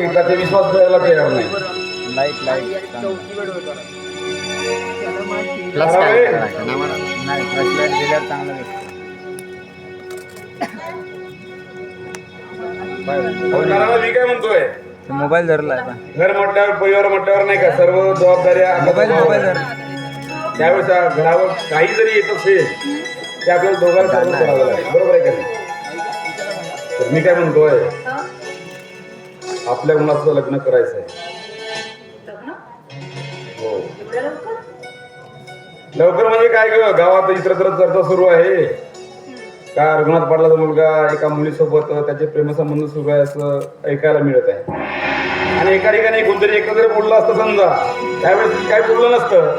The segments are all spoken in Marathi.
एकदा ते विश्वास करायला तयार नाही. लाइट लाइट प्लस काय नाही फ्लॅश लाइट दिल्यावर चांगलं दिसतं. कारण मी काय म्हणतोय? मोबाईल धरलाय पण घर म्हटल्यावर परिवार म्हटल्यावर नाही का? सर्व जबाबदाऱ्या मोबाईल मोबाईल धर त्यावेळेस घरावर काही जरी येत असेल ते आपल्याला दोघांना सर्व करावं लागेल. बरोबर आहे का नाही? तर मी काय म्हणतोय? आपल्या मुलाचं लग्न करायचं आहे. हो. लवकर? म्हणजे काय ग? गावात इतरत्र चर्चा सुरू आहे. का रघुनाथ पाटलाचा मुलगा एका मुलीसोबत त्याचे प्रेमसंबंध सुरू आहे असं ऐकायला मिळत आहे. आणि एका ठिकाणी कोणतरी एकत्र बोललं असतं समजा त्यावेळेस काही बोललं नसतं.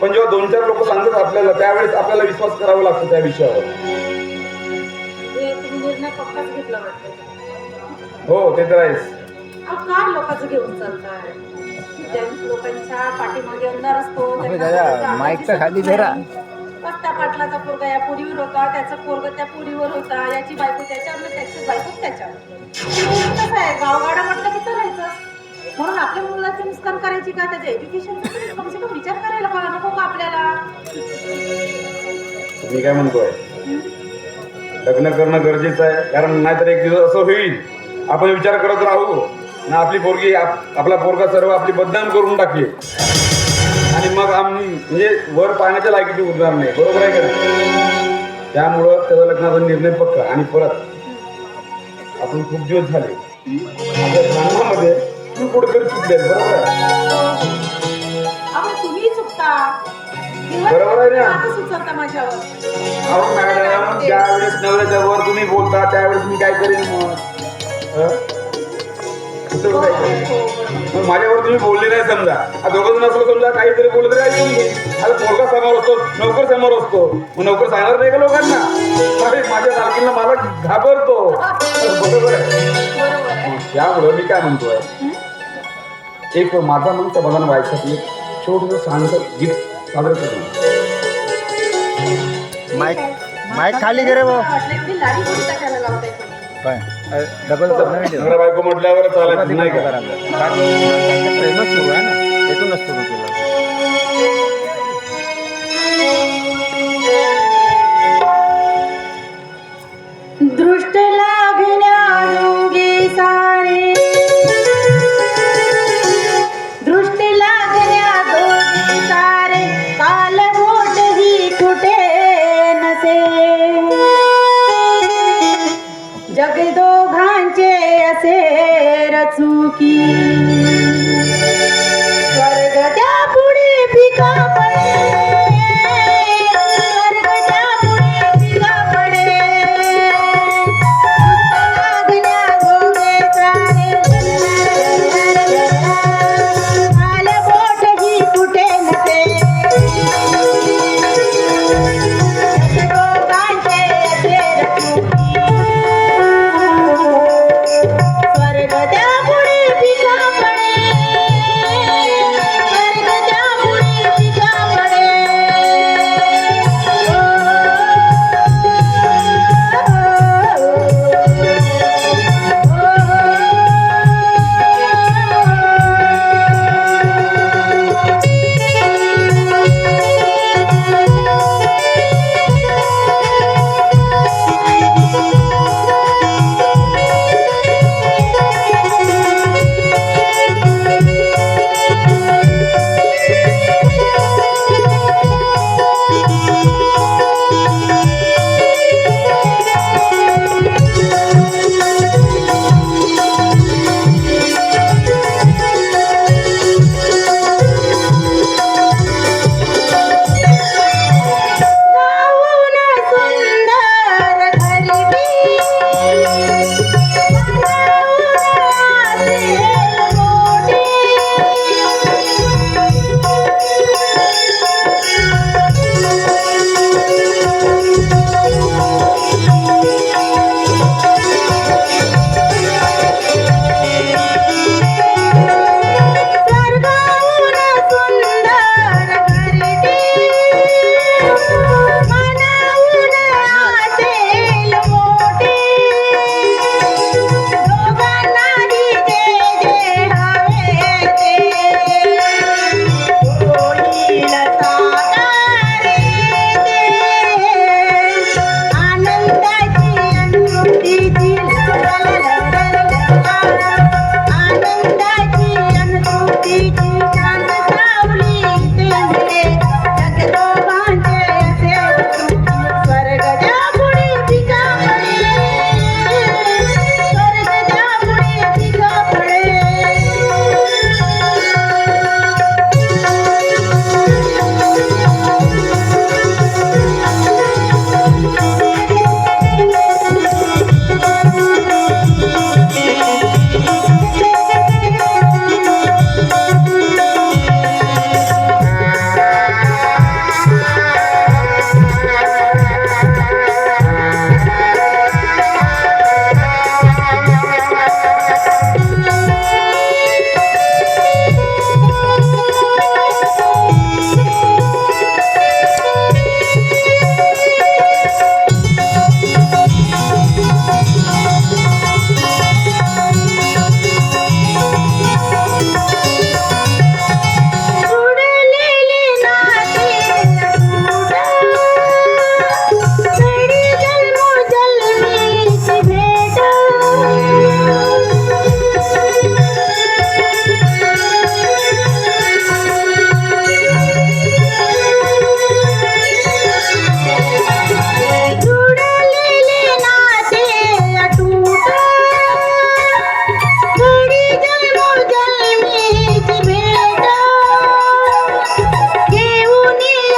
पण जेव्हा दोन चार लोक सांगतात आपल्याला त्यावेळेस आपल्याला विश्वास करावा लागतो त्या विषयावर. हे हो ते तर आहेच. अहो काय लोकांचं घेऊन चालताय. त्या लोकांच्या पाठीमागे अंधार असतो माईकचं खाली धरा. त्या पाटलाचा पोरगा या पुरीवर होता त्याचा पोरगा त्या पुरीवर होता याची बायको त्याच्यावर त्याची बायको त्याच्यावर. कसं आहे गावगाडा म्हटलं की चालायचं? म्हणून आपल्या मुलाची नुकसान करायची का? त्याच्या एज्युकेशनचा कमसे कम विचार करायला पाहिजे नको का आपल्याला? मी काय म्हणतोय? लग्न करणं गरजेचं आहे कारण नाहीतर एक दिवस असं होईल. आपण विचार करत राहू. ना आपली पोरगी आप- आपला पोरगा सर्व आपली बदनाम करून टाकली. आणि मग आम्ही म्हणजे वर पाहण्याच्या लायकीची उरणार नाही बरोबर आहे का? त्यामुळं त्याचा लग्नाचा निर्णय पक्का. आणि परत आपण खूप दिवस झाले. आपल्या लग्नामध्ये तुम्ही कुठेतरी चुकले बरोबर आहे? बरोबर आहे ना? अहो मॅडम ज्यावेळेस नवऱ्याच्या वर तुम्ही बोलता त्यावेळेस मी काय करेन मग? मग माझ्यावर तुम्ही बोलले नाही समजा. दोघं जण असलं समजा काहीतरी बोललं तरी ऐकून घे आता पोरगा समोर असतो नोकर समोर असतो. मग नोकर सांगणार नाही का लोकांना? अरे माझ्या तारखेला मला घाबरतो. बरोबर आहे. त्यामुळं मी काय म्हणतोय? एक माझा मन समाधान व्हायसाठी एक छोटस शांत गीत सादर करतो माईक माईक खाली करे डबल नवरा बायको म्हटल्यावर चालायचं नाही का प्रेमच सुरू आहे ना येथूनच सुरू केलं 月。